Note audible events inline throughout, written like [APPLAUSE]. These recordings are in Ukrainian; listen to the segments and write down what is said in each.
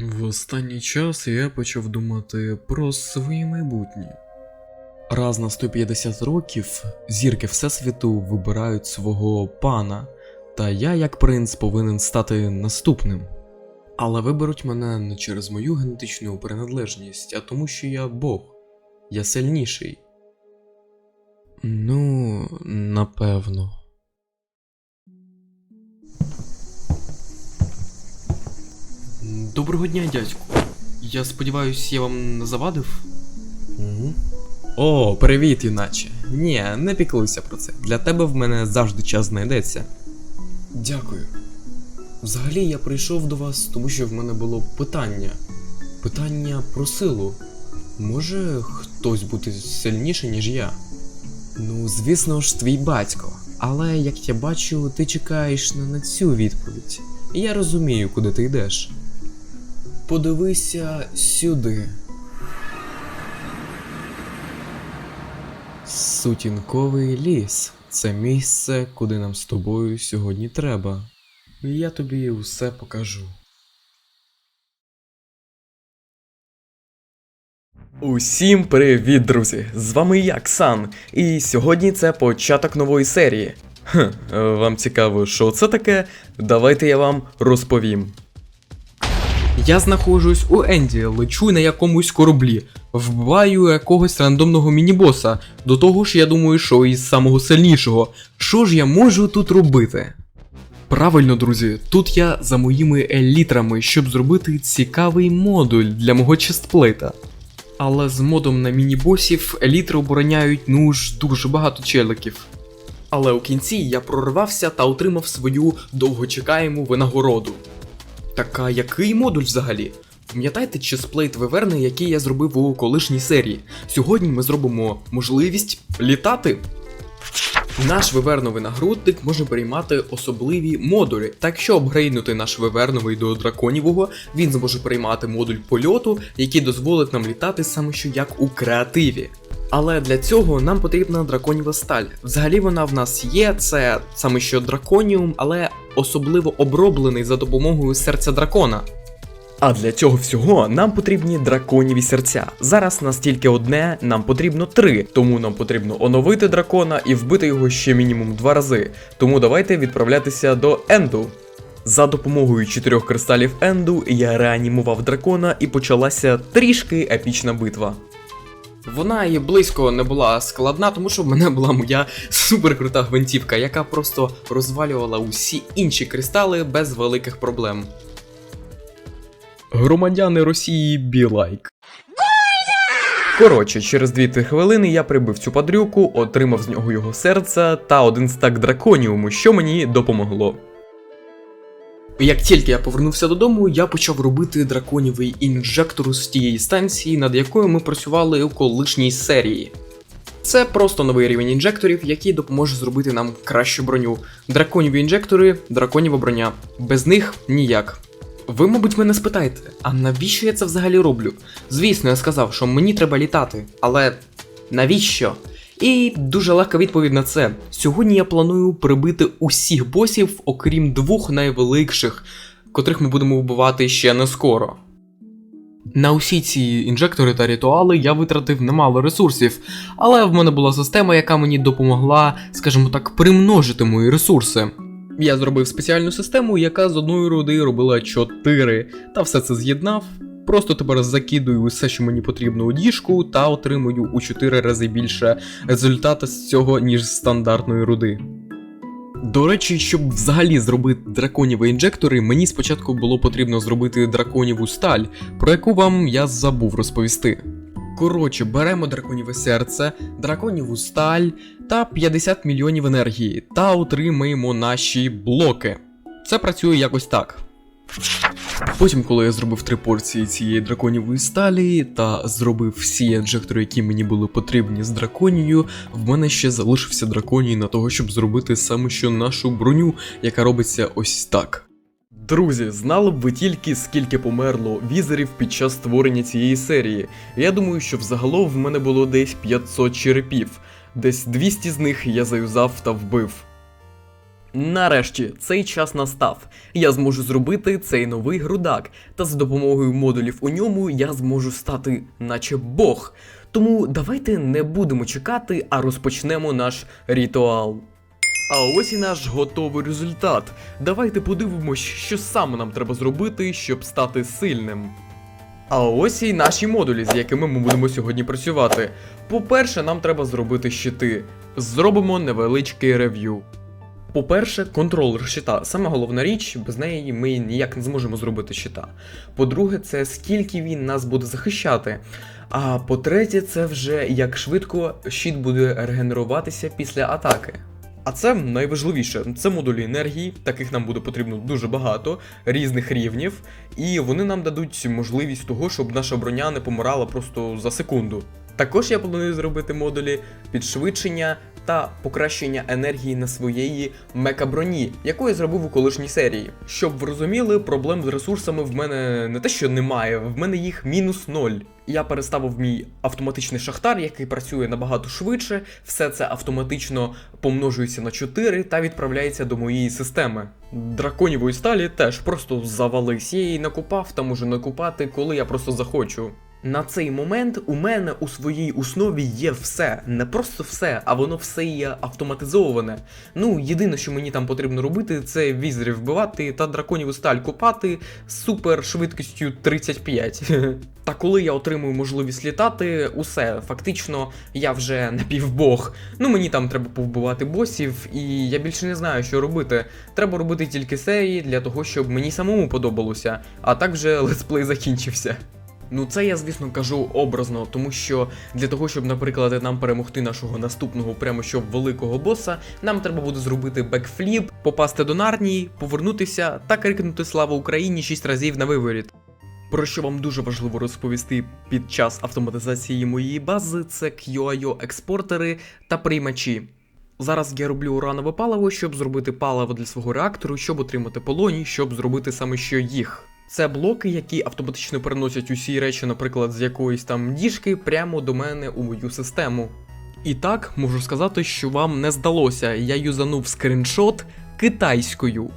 В останній час я почав думати про своє майбутнє. Раз на 150 років зірки Всесвіту вибирають свого пана, та я, як принц, повинен стати наступним. Але виберуть мене не через мою генетичну приналежність, а тому, що я Бог. Я сильніший. Ну, напевно. Доброго дня, дядьку. Я сподіваюся, я вам не завадив? Угу. О, привіт, юначе. Ні, не піклуйся про це. Для тебе в мене завжди час знайдеться. Дякую. Взагалі я прийшов до вас, тому що в мене було питання. Питання про силу. Може хтось бути сильніше, ніж я? Ну, звісно ж, твій батько. Але як я бачу, ти чекаєш не на цю відповідь. І я розумію, куди ти йдеш. Подивися сюди. Сутінковий ліс це місце, куди нам з тобою сьогодні треба. Я тобі усе покажу. Усім привіт, друзі! З вами я, Ксан, і сьогодні це початок нової серії. Хм, вам цікаво, що це таке? Давайте я вам розповім. Я знаходжусь у Енді, лечу на якомусь кораблі, вбиваю якогось рандомного мінібоса. До того ж, я думаю, що із самого сильнішого. Що ж я можу тут робити? Правильно, друзі, тут я за моїми елітрами, щоб зробити цікавий модуль для мого честплейта. Але з модом на мінібосів елітри обороняють ну ж дуже багато челиків. Але у кінці я прорвався та отримав свою довгочекаєму винагороду. Так а який модуль взагалі? Пам'ятаєте чесплейт Виверни, який я зробив у колишній серії? Сьогодні ми зробимо можливість літати. Наш виверновий нагрудник може приймати особливі модулі. Так якщо апгрейднути наш виверновий до драконівого, він зможе приймати модуль польоту, який дозволить нам літати саме що як у креативі. Але для цього нам потрібна драконіва сталь. Взагалі вона в нас є, це саме що драконіум, але особливо оброблений за допомогою серця дракона. А для цього всього нам потрібні драконіві серця. Зараз нас тільки одне, нам потрібно три, тому нам потрібно оновити дракона і вбити його ще мінімум два рази. Тому давайте відправлятися до Енду. За допомогою чотирьох кристалів Енду я реанімував дракона і почалася трішки епічна битва. Вона і близько не була складна, тому що в мене була моя суперкрута гвинтівка, яка просто розвалювала усі інші кристали без великих проблем. Громадяни Росії білайк. Коротше, через 2-3 хвилини я прибив цю падрюку, отримав з нього його серце та один стак драконіуму, що мені допомогло. Як тільки я повернувся додому, я почав робити драконівий інжектор з тієї станції, над якою ми працювали у колишній серії. Це просто новий рівень інжекторів, який допоможе зробити нам кращу броню. Драконіві інжектори, драконєва броня. Без них ніяк. Ви, мабуть, мене спитаєте, а навіщо я це взагалі роблю? Звісно, я сказав, що мені треба літати, але навіщо? І дуже легка відповідь на це. Сьогодні я планую прибити усіх босів, окрім двох найвеликших, котрих ми будемо вбивати ще не скоро. На усі ці інжектори та ритуали я витратив немало ресурсів, але в мене була система, яка мені допомогла, скажімо так, примножити мої ресурси. Я зробив спеціальну систему, яка з одної руди робила 4, та все це з'єднав. Просто тепер закидую усе, що мені потрібно у діжку, та отримую у 4 рази більше результата з цього, ніж з стандартної руди. До речі, щоб взагалі зробити драконіві інжектори, мені спочатку було потрібно зробити драконіву сталь, про яку вам я забув розповісти. Коротше, беремо драконіве серце, драконіву сталь та 50 мільйонів енергії та отримаємо наші блоки. Це працює якось так. Потім, коли я зробив три порції цієї драконівої сталі та зробив всі інжектори, які мені були потрібні з драконією, в мене ще залишився драконій на того, щоб зробити саме що нашу броню, яка робиться ось так. Друзі, знали б ви тільки скільки померло візерів під час створення цієї серії. Я думаю, що взагалом в мене було десь 500 черепів, десь 200 з них я заюзав та вбив. Нарешті цей час настав. Я зможу зробити цей новий грудак, та за допомогою модулів у ньому я зможу стати, наче Бог. Тому давайте не будемо чекати, а розпочнемо наш ритуал. А ось і наш готовий результат. Давайте подивимось, що саме нам треба зробити, щоб стати сильним. А ось і наші модулі, з якими ми будемо сьогодні працювати. По-перше, нам треба зробити щити. Зробимо невеличкий рев'ю. По-перше, контролер щита. Саме головна річ, без неї ми ніяк не зможемо зробити щита. По-друге, це скільки він нас буде захищати. А по-третє, це вже як швидко щит буде регенеруватися після атаки. А це найважливіше, це модулі енергії, таких нам буде потрібно дуже багато, різних рівнів, і вони нам дадуть можливість того, щоб наша броня не помирала просто за секунду. Також я планую зробити модулі підшвидшення та покращення енергії на своєї мекаброні, яку я зробив у колишній серії. Щоб ви розуміли, проблем з ресурсами в мене не те, що немає, в мене їх мінус ноль. Я переставив мій автоматичний шахтар, який працює набагато швидше. Все це автоматично помножується на 4 та відправляється до моєї системи. Драконівої сталі теж просто завались. Я її накупав та можу накупати, коли я просто захочу. На цей момент у мене у своїй основі є все. Не просто все, а воно все є автоматизоване. Ну, єдине, що мені там потрібно робити, це візерів вбивати та драконіву сталь купати з супер швидкістю 35. [LAUGHS] Та коли я отримую можливість літати, усе, фактично, я вже напівбог. Ну мені там треба повбивати босів, і я більше не знаю, що робити. Треба робити тільки серії для того, щоб мені самому подобалося, а так вже летсплей закінчився. Ну, це я, звісно, кажу образно, тому що для того, щоб, наприклад, нам перемогти нашого наступного прямо що великого боса, нам треба буде зробити бекфліп, попасти до нарнії, повернутися та крикнути Слава Україні 6 разів на виворіт. Про що вам дуже важливо розповісти під час автоматизації моєї бази, це QIO експортери та приймачі. Зараз я роблю уранове паливо, щоб зробити паливо для свого реактору, щоб отримати полоній, щоб зробити саме що їх. Це блоки, які автоматично переносять усі речі, наприклад, з якоїсь там діжки, прямо до мене у мою систему. І так, можу сказати, що вам не здалося, я юзанув скріншот китайською.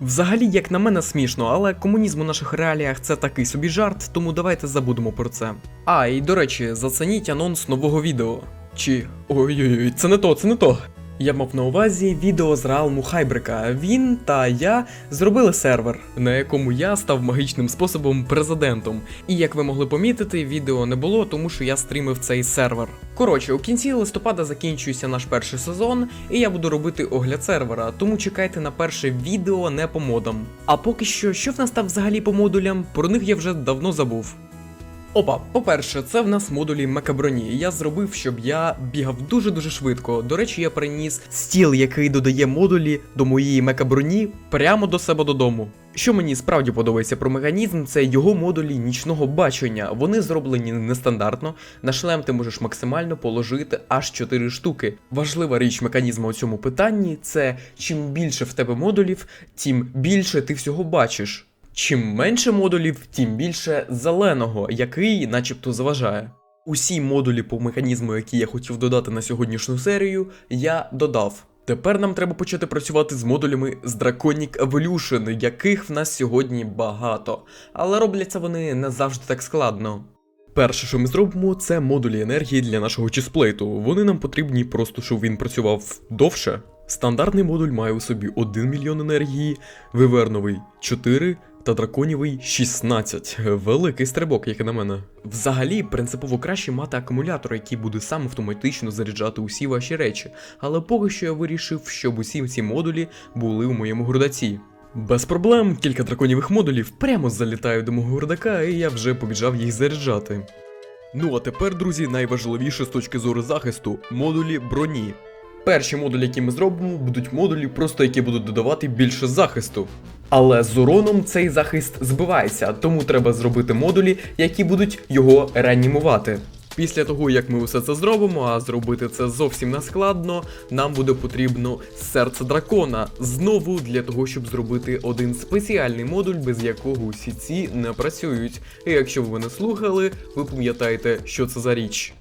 Взагалі, як на мене, смішно, але комунізм у наших реаліях це такий собі жарт, тому давайте забудемо про це. А, і до речі, зацініть анонс нового відео. Чи. Ой-ой-ой, це не то, це не то. Я мав на увазі відео з Реалму Хайбрика. Він та я зробили сервер, на якому я став магічним способом президентом. І як ви могли помітити, відео не було, тому що я стрімив цей сервер. Коротше, у кінці листопада закінчується наш перший сезон, і я буду робити огляд сервера, тому чекайте на перше відео не по модам. А поки що, що в нас там взагалі по модулям, про них я вже давно забув. Опа, по-перше, це в нас модулі мекаброні. Я зробив, щоб я бігав дуже-дуже швидко. До речі, я приніс стіл, який додає модулі до моєї мекаброні прямо до себе додому. Що мені справді подобається про механізм, це його модулі нічного бачення. Вони зроблені нестандартно. На шлем ти можеш максимально положити аж 4 штуки. Важлива річ механізму у цьому питанні це чим більше в тебе модулів, тим більше ти всього бачиш. Чим менше модулів, тим більше зеленого, який начебто заважає. Усі модулі по механізму, які я хотів додати на сьогоднішню серію, я додав. Тепер нам треба почати працювати з модулями з Draconic Evolution, яких в нас сьогодні багато, але робляться вони не завжди так складно. Перше, що ми зробимо, це модулі енергії для нашого чисплейту. Вони нам потрібні просто, щоб він працював довше. Стандартний модуль має у собі 1 мільйон енергії, виверновий 4 та драконівий 16. Великий стрибок, як і на мене. Взагалі, принципово краще мати акумулятор, який буде сам автоматично заряджати усі ваші речі, але поки що я вирішив, щоб усі ці модулі були у моєму грудаці. Без проблем, кілька драконівих модулів прямо залітають до мого грудака, і я вже побіжав їх заряджати. Ну а тепер, друзі, найважливіше з точки зору захисту модулі броні. Перші модулі, які ми зробимо, будуть модулі, просто які будуть додавати більше захисту. Але з уроном цей захист збивається, тому треба зробити модулі, які будуть його реанімувати. Після того, як ми усе це зробимо, а зробити це зовсім не складно, нам буде потрібно серце дракона. Знову для того, щоб зробити один спеціальний модуль, без якого усі ці не працюють. І якщо ви мене слухали, ви пам'ятаєте, що це за річ.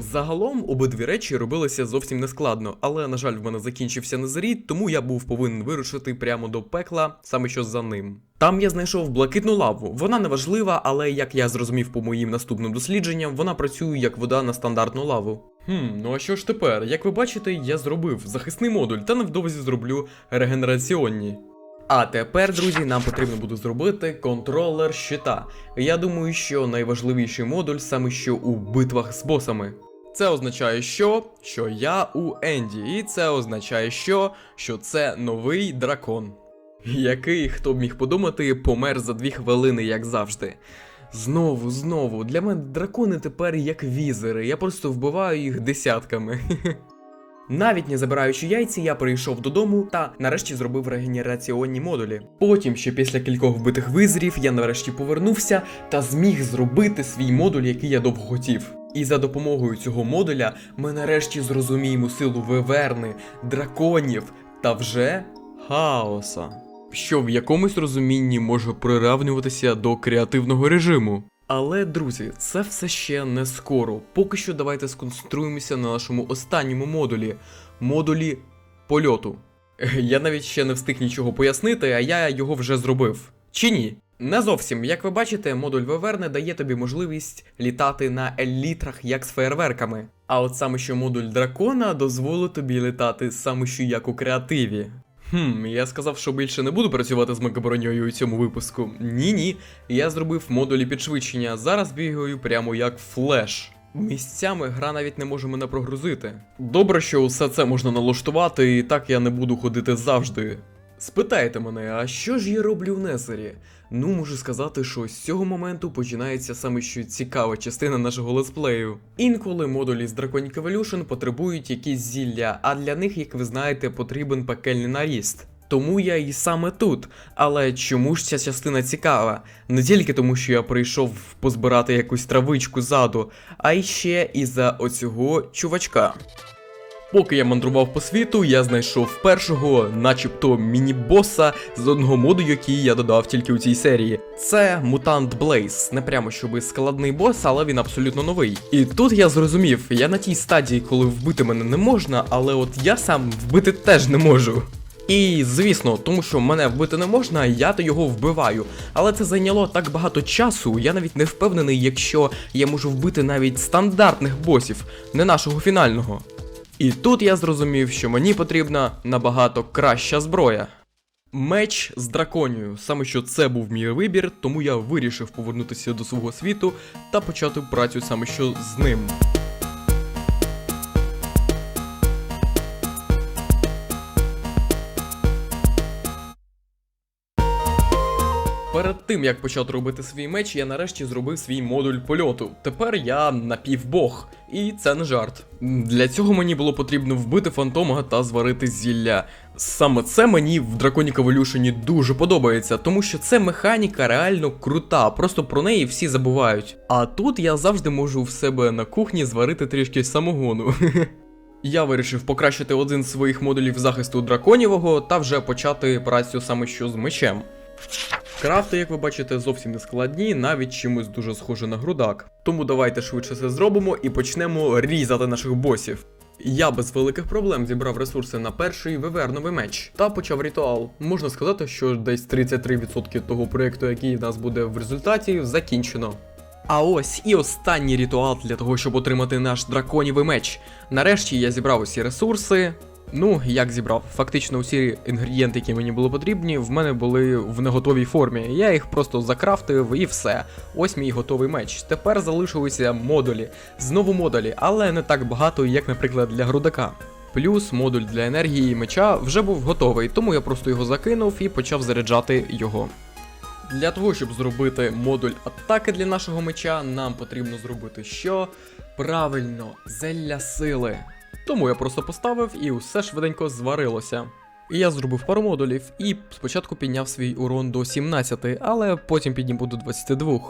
Загалом обидві речі робилися зовсім не складно, але на жаль, в мене закінчився незарід, тому я був повинен вирушити прямо до пекла, саме що за ним. Там я знайшов блакитну лаву. Вона не важлива, але як я зрозумів по моїм наступним дослідженням, вона працює як вода на стандартну лаву. Хм, ну а що ж тепер? Як ви бачите, я зробив захисний модуль та невдовзі зроблю регенераціонні. А тепер, друзі, нам потрібно буде зробити контролер щита. Я думаю, що найважливіший модуль саме що у битвах з босами. Це означає, що? Що я у Енді, і це означає, що? Що це новий дракон. Який, хто б міг подумати, помер за дві хвилини, як завжди. Знову, знову, для мене дракони тепер як візери, я просто вбиваю їх десятками. [LAUGHS] Навіть не забираючи яйці, я прийшов додому та нарешті зробив регенераціонні модулі. Потім, ще після кількох вбитих визрів, я нарешті повернувся та зміг зробити свій модуль, який я довго хотів. І за допомогою цього модуля ми нарешті зрозуміємо силу виверни, драконів та вже хаоса. Що в якомусь розумінні може приравнюватися до креативного режиму. Але, друзі, це все ще не скоро. Поки що давайте сконцентруємося на нашому останньому модулі модулі польоту. Я навіть ще не встиг нічого пояснити, а я його вже зробив. Чи ні? Не зовсім. Як ви бачите, модуль Веверне дає тобі можливість літати на елітрах як з феєрверками. А от саме що модуль дракона дозволить тобі літати саме що як у креативі. Хм, я сказав, що більше не буду працювати з мегаброньою у цьому випуску. Ні, ні. Я зробив модулі підшвидшення. Зараз бігаю прямо як флеш. Місцями гра навіть не може мене прогрузити. Добре, що усе це можна налаштувати, і так я не буду ходити завжди. Спитайте мене, а що ж я роблю в Незері? Ну, можу сказати, що з цього моменту починається саме що цікава частина нашого летсплею. Інколи модулі з Draconic Evolution потребують якісь зілля, а для них, як ви знаєте, потрібен пекельний наріст. Тому я і саме тут. Але чому ж ця частина цікава? Не тільки тому, що я прийшов позбирати якусь травичку ззаду, а й ще і за оцього чувачка. Поки я мандрував по світу, я знайшов першого, начебто, міні-боса з одного моду, який я додав тільки у цій серії. Це мутант Блейз. Не прямо щоби складний бос, але він абсолютно новий. І тут я зрозумів, я на тій стадії, коли вбити мене не можна, але от я сам вбити теж не можу. І звісно, тому що мене вбити не можна, я то його вбиваю. Але це зайняло так багато часу, я навіть не впевнений, якщо я можу вбити навіть стандартних босів, не нашого фінального. І тут я зрозумів, що мені потрібна набагато краща зброя. Меч з драконію. Саме що це був мій вибір, тому я вирішив повернутися до свого світу та почати працю саме що з ним. Перед тим як почати робити свій меч, я нарешті зробив свій модуль польоту. Тепер я напівбог, і це не жарт. Для цього мені було потрібно вбити фантома та зварити зілля. Саме це мені в Draconic Evolution дуже подобається, тому що це механіка реально крута, просто про неї всі забувають. А тут я завжди можу в себе на кухні зварити трішки самогону. [LAUGHS] Я вирішив покращити один з своїх модулів захисту драконівого та вже почати працю саме що з мечем. Крафти, як ви бачите, зовсім не складні, навіть чимось дуже схоже на грудак. Тому давайте швидше це зробимо і почнемо різати наших босів. Я без великих проблем зібрав ресурси на перший виверновий меч та почав ритуал. Можна сказати, що десь 33% того проєкту, який в нас буде в результаті, закінчено. А ось і останній ритуал для того, щоб отримати наш драконівий меч. Нарешті я зібрав усі ресурси. Ну, як зібрав? Фактично усі інгредієнти, які мені були потрібні, в мене були в неготовій формі. Я їх просто закрафтив і все. Ось мій готовий меч. Тепер залишилися модулі. Знову модулі, але не так багато, як, наприклад, для грудака. Плюс модуль для енергії меча вже був готовий, тому я просто його закинув і почав заряджати його. Для того, щоб зробити модуль атаки для нашого меча, нам потрібно зробити що? Правильно, зелля сили. Тому я просто поставив і усе швиденько зварилося. І я зробив пару модулів і спочатку підняв свій урон до 17, але потім підніму до 22.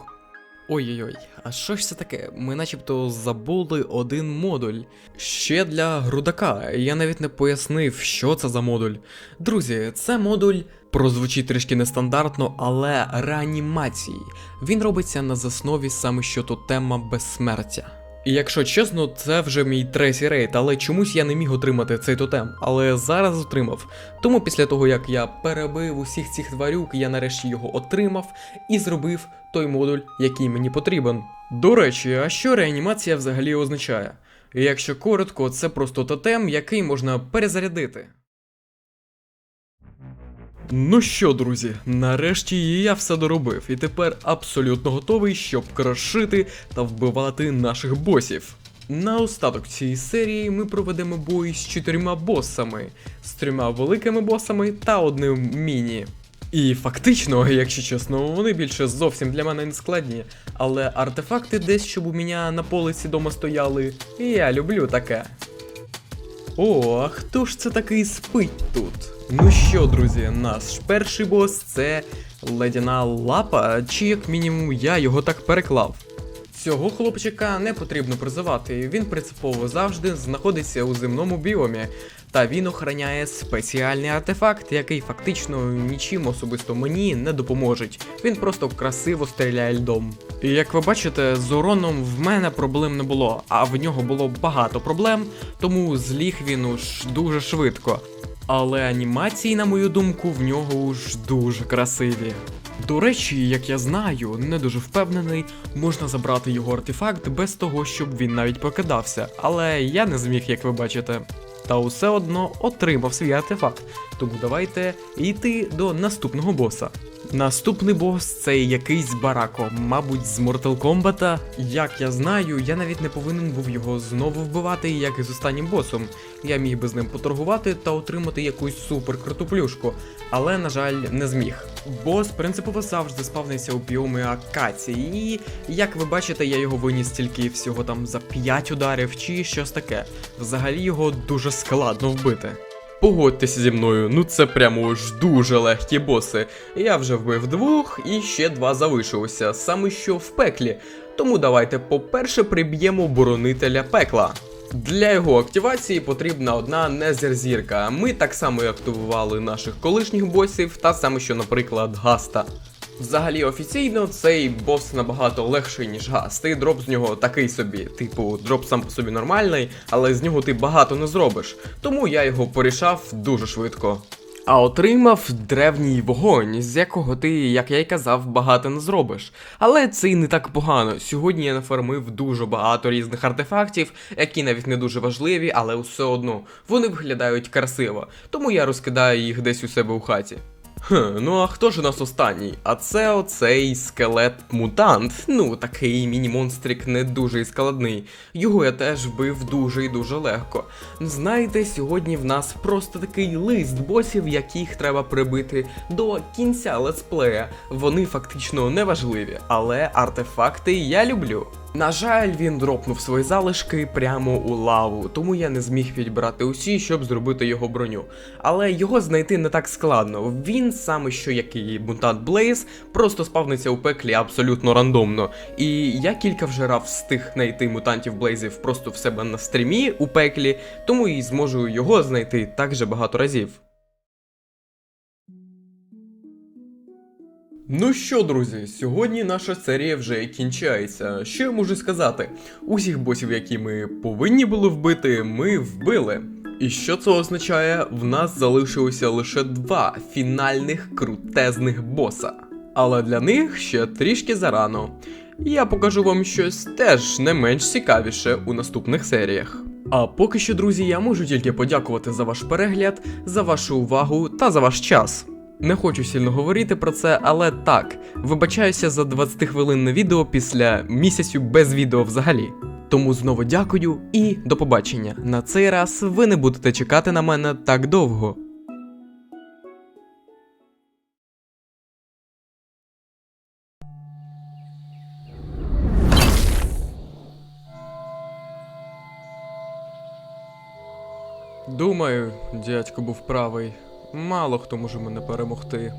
Ой-ой-ой, а що ж це таке? Ми начебто забули один модуль. Ще для грудака. Я навіть не пояснив, що це за модуль. Друзі, це модуль прозвучить трішки нестандартно, але реанімації. Він робиться на заснові саме що тема безсмертя. І якщо чесно, це вже мій третій рейд, але чомусь я не міг отримати цей тотем, але зараз отримав. Тому після того, як я перебив усіх цих тварюк, я нарешті його отримав і зробив той модуль, який мені потрібен. До речі, а що реанімація взагалі означає? Якщо коротко, це просто тотем, який можна перезарядити. Ну що, друзі, нарешті я все доробив, і тепер абсолютно готовий, щоб крошити та вбивати наших босів. На остаток цієї серії ми проведемо бой з чотирма босами, з трьома великими босами та одним міні. І фактично, якщо чесно, вони більше зовсім для мене не складні, але артефакти десь, щоб у мене на полиці дома стояли, і я люблю таке. О, а хто ж це такий спить тут? Ну що, друзі, наш перший бос це ледяна лапа, чи як мінімум я його так переклав. Цього хлопчика не потрібно призивати, він принципово завжди знаходиться у земному біомі, та він охороняє спеціальний артефакт, який фактично нічим особисто мені не допоможе. Він просто красиво стріляє льдом. І як ви бачите, з уроном в мене проблем не було, а в нього було багато проблем, тому зліг він уж дуже швидко. Але анімації, на мою думку, в нього уж дуже красиві. До речі, як я знаю, не дуже впевнений, можна забрати його артефакт без того, щоб він навіть покидався, але я не зміг, як ви бачите. Та усе одно отримав свій артефакт. Тому давайте йти до наступного боса. Наступний бос це якийсь барако, мабуть, з Mortal Kombat. Як я знаю, я навіть не повинен був його знову вбивати, як і з останнім босом. Я міг би з ним поторгувати та отримати якусь супер круту плюшку, але, на жаль, не зміг. Бос принципово завжди спавнився у біомі акації, і як ви бачите, я його виніс тільки всього там за 5 ударів чи щось таке. Взагалі його дуже складно вбити. Погодьтеся зі мною, ну це прямо ж дуже легкі боси. Я вже вбив двох і ще два залишилося, саме що в пеклі. Тому давайте, по-перше, приб'ємо боронителя пекла. Для його активації потрібна одна незерзірка. Ми так само і активували наших колишніх босів, та саме що, наприклад, Гаста. Взагалі офіційно цей бос набагато легший, ніж гаст. І дроп з нього такий собі. Типу, дроп сам по собі нормальний, але з нього ти багато не зробиш. Тому я його порішав дуже швидко. А отримав древній вогонь, з якого ти, як я й казав, багато не зробиш. Але це і не так погано. Сьогодні я нафармив дуже багато різних артефактів, які навіть не дуже важливі, але все одно вони виглядають красиво. Тому я розкидаю їх десь у себе у хаті. Хм, ну а хто ж у нас останній? А це оцей скелет-мутант. Ну, такий міні-монстрик не дуже складний. Його я теж вбив дуже і дуже легко. Знаєте, сьогодні в нас просто такий лист босів, яких треба прибити до кінця летсплея. Вони фактично неважливі, але артефакти я люблю. На жаль, він дропнув свої залишки прямо у лаву, тому я не зміг підбирати усі, щоб зробити його броню. Але його знайти не так складно. Він саме що як і мутант Блейз, просто спавниться у пеклі абсолютно рандомно. І я кілька вже раз встиг знайти мутантів Блейзів просто в себе на стрімі у пеклі, тому і зможу його знайти так же багато разів. Ну що, друзі, сьогодні наша серія вже кінчається. Що я можу сказати? Усіх босів, які ми повинні були вбити, ми вбили. І що це означає? В нас залишилося лише два фінальних крутезних боса. Але для них ще трішки зарано. Я покажу вам щось теж не менш цікавіше у наступних серіях. А поки що, друзі, я можу тільки подякувати за ваш перегляд, за вашу увагу та за ваш час. Не хочу сильно говорити про це, але так, вибачаюся за 20-хвилинне відео після місяцю без відео взагалі. Тому знову дякую і до побачення. На цей раз ви не будете чекати на мене так довго. Думаю, дядько був правий. Мало хто може мене перемогти.